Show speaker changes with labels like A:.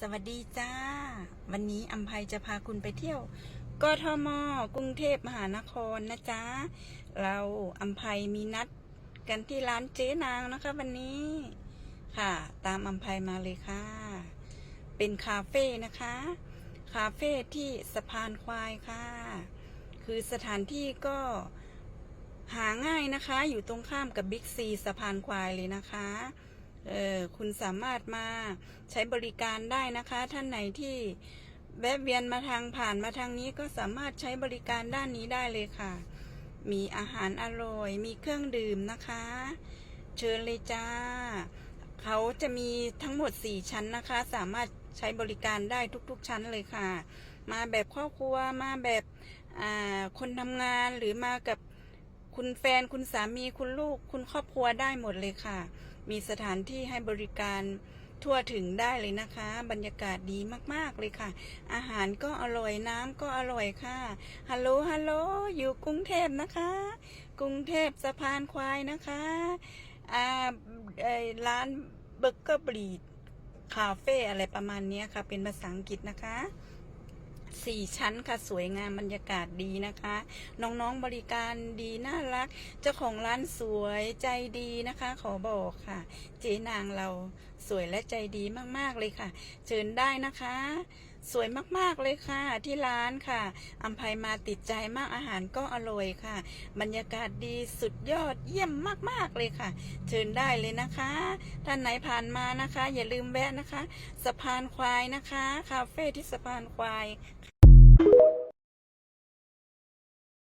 A: สวัสดีจ้า วันนี้อัมภัยจะพาคุณไปเที่ยวกทมกรุงเทพมหานครนะจ๊ะ เราอัมภัยมีนัดกันที่ร้านเจ๊นางนะคะ วันนี้ค่ะ ตามอัมภัยมาเลยค่ะ เป็นคาเฟ่นะคะ คาเฟ่ที่สะพานควายค่ะ คือสถานที่ก็หาง่ายนะคะ อยู่ตรงข้ามกับบิ๊กซีสะพานควายเลยนะคะ คุณสามารถมาใช้บริการได้นะคะ ท่านไหนที่แวะเวียนมาทางผ่านมาทางนี้ก็สามารถใช้บริการด้านนี้ได้เลยค่ะ มีอาหารอร่อย มีเครื่องดื่มนะคะ เชิญเลยจ้า เขาจะมีทั้งหมด 4 ชั้นนะคะ สามารถใช้บริการได้ทุกๆชั้นเลยค่ะ มาแบบครอบครัว มาแบบคนทำงานหรือมากับคุณแฟนคุณสามีคุณลูกคุณครอบครัวได้หมดเลยค่ะ มีสถานที่ให้บริการทั่วถึงได้เลยนะคะ บรรยากาศดีมาก ๆ เลยค่ะ อาหารก็อร่อยน้ำก็อร่อยค่ะ ฮัลโหลฮัลโหลอยู่กรุงเทพนะคะ กรุงเทพสะพานควายนะคะอ่าร้านเบอร์เกอร์บรีดคาเฟ่อะไรประมาณนี้ค่ะ เป็นภาษาอังกฤษนะคะ สี่ชั้นค่ะสวยงามบรรยากาศดีนะคะ น้องๆบริการดีน่ารัก เจ้าของร้านสวยใจดีนะคะ ขอบอกค่ะ เจ๊นางเราสวยและใจดีมากๆเลยค่ะ เชิญได้นะคะ สวยมากๆเลยค่ะ ที่ร้านค่ะอัมภัยมาติดใจมากอาหารก็อร่อยค่ะ บรรยากาศดีสุดยอดเยี่ยมมากๆเลยค่ะ เชิญได้เลยนะคะ ท่านไหนผ่านมานะคะ อย่าลืมแวะนะคะ สะพานควายนะคะ คาเฟ่ที่สะพานควาย